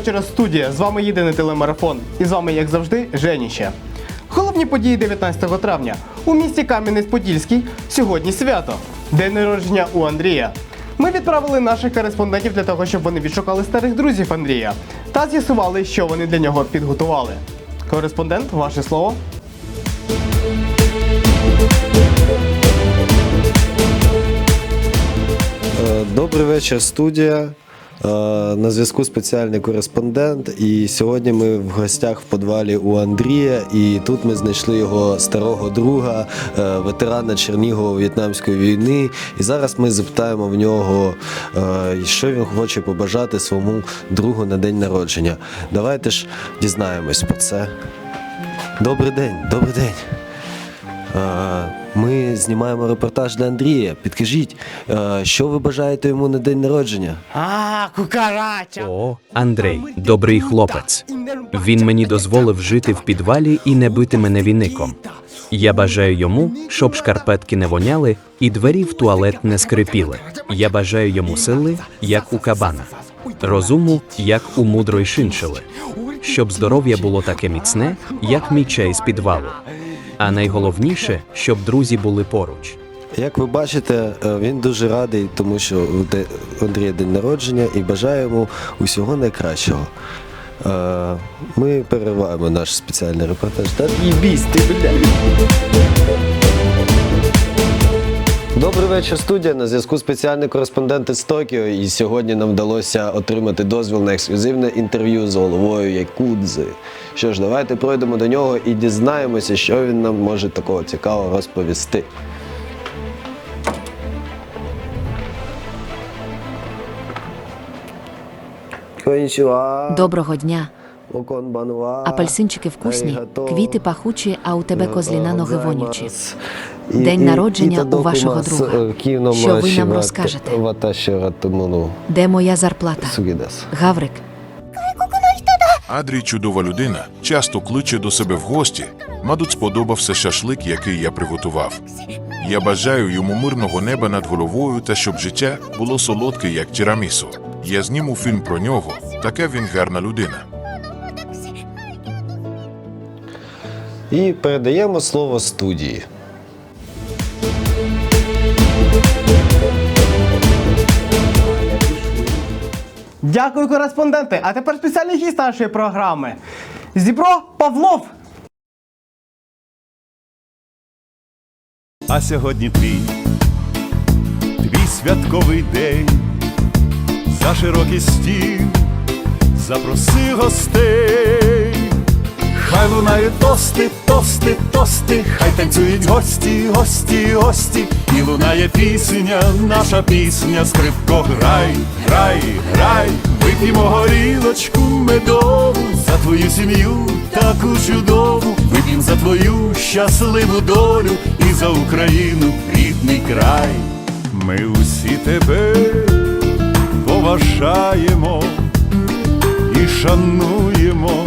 вечора студія. З вами єдиний телемарафон. І з вами, як завжди, Женіще. Головні події 19 травня. У місті Кам'янець-Подільський сьогодні свято. День народження у Андрія. Ми відправили наших кореспондентів для того, щоб вони відшукали старих друзів Андрія та з'ясували, що вони для нього підготували. Кореспондент, ваше слово. Е, Добрий вечір, студія. Е, На зв'язку спеціальний кореспондент. І сьогодні ми в гостях в підвалі у Андрія. І тут ми знайшли його старого друга, е, ветерана Чернігово-В'єтнамської війни. І зараз ми запитаємо в нього, е, що він хоче побажати своєму другу на день народження. Давайте ж дізнаємось про це. Добрий день, добрий день. Ми знімаємо репортаж для Андрія. Підкажіть, е, що ви бажаєте йому на день народження? А, кукарача! О, Андрей, добрий хлопець. Він мені дозволив жити в підвалі і не бити мене віником. Я бажаю йому, щоб шкарпетки не воняли і двері в туалет не скрипіли. Я бажаю йому сили, як у кабана, розуму, як у мудрої шиншили, щоб здоров'я було таке міцне, як мій чай з підвалу. А найголовніше, щоб друзі були поруч. Як ви бачите, е, він дуже радий, тому що Андрія день народження і бажає йому усього найкращого. Е, Ми перериваємо наш спеціальний репортаж. Та їбісь, блядь. Добрий вечір, студія. На зв'язку спеціальний кореспондент із Токіо. І сьогодні нам вдалося отримати дозвіл на ексклюзивне інтерв'ю з головою Якудзи. Що ж, давайте пройдемо до нього і дізнаємося, що він нам може такого цікавого розповісти. Доброго дня. Апельсинчики вкусні, квіти пахучі, а у тебе козліна ноги вонючі. День і- народження у вашого друга. е, кіно Що ви нам розкажете? ваташі ратумону. Де моя зарплата? Сугідес. Гаврик, Адрій чудова людина, часто кличе до себе в гості. Мабуть, сподобався шашлик, який я приготував. Я бажаю йому мирного неба над головою та щоб життя було солодке, як тірамісу. Я зніму фільм про нього. Така він гарна людина. І передаємо слово студії. Дякую, кореспонденти. А тепер спеціальний гість нашої програми. Зібро Павлов. А сьогодні твій, твій святковий день, за широкий стіл запроси гостей, лунають тости, тости, тости, хай танцюють гості, гості, гості, і лунає пісня, наша пісня, скрипко грай, грай, грай, вип'ємо горілочку медову за твою сім'ю таку чудову, вип'ємо за твою щасливу долю і за Україну рідний край. Ми усі тебе поважаємо і шануємо,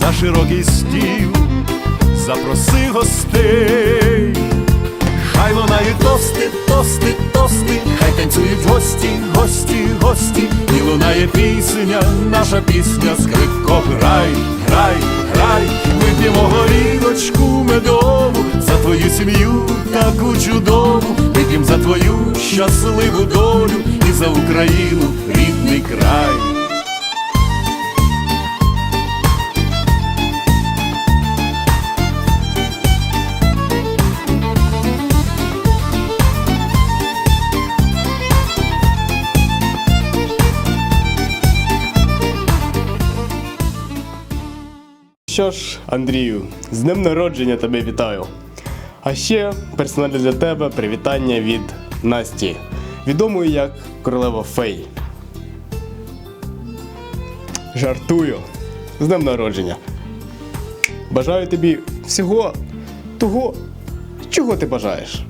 за широкий стіл запроси гостей, хай лунають тости, тости, тости, хай танцюють гості, гості, гості, і лунає пісня, наша пісня, скрипко грай, грай, грай, вип'ємо горілочку медову за твою сім'ю таку чудову, вип'ємо за твою щасливу долю і за Україну рідний край. Що ж, Андрію, з днем народження тебе вітаю. А ще персонально для тебе привітання від Насті, відомої як королева Фей. Жартую. З днем народження. Бажаю тобі всього того, чого ти бажаєш.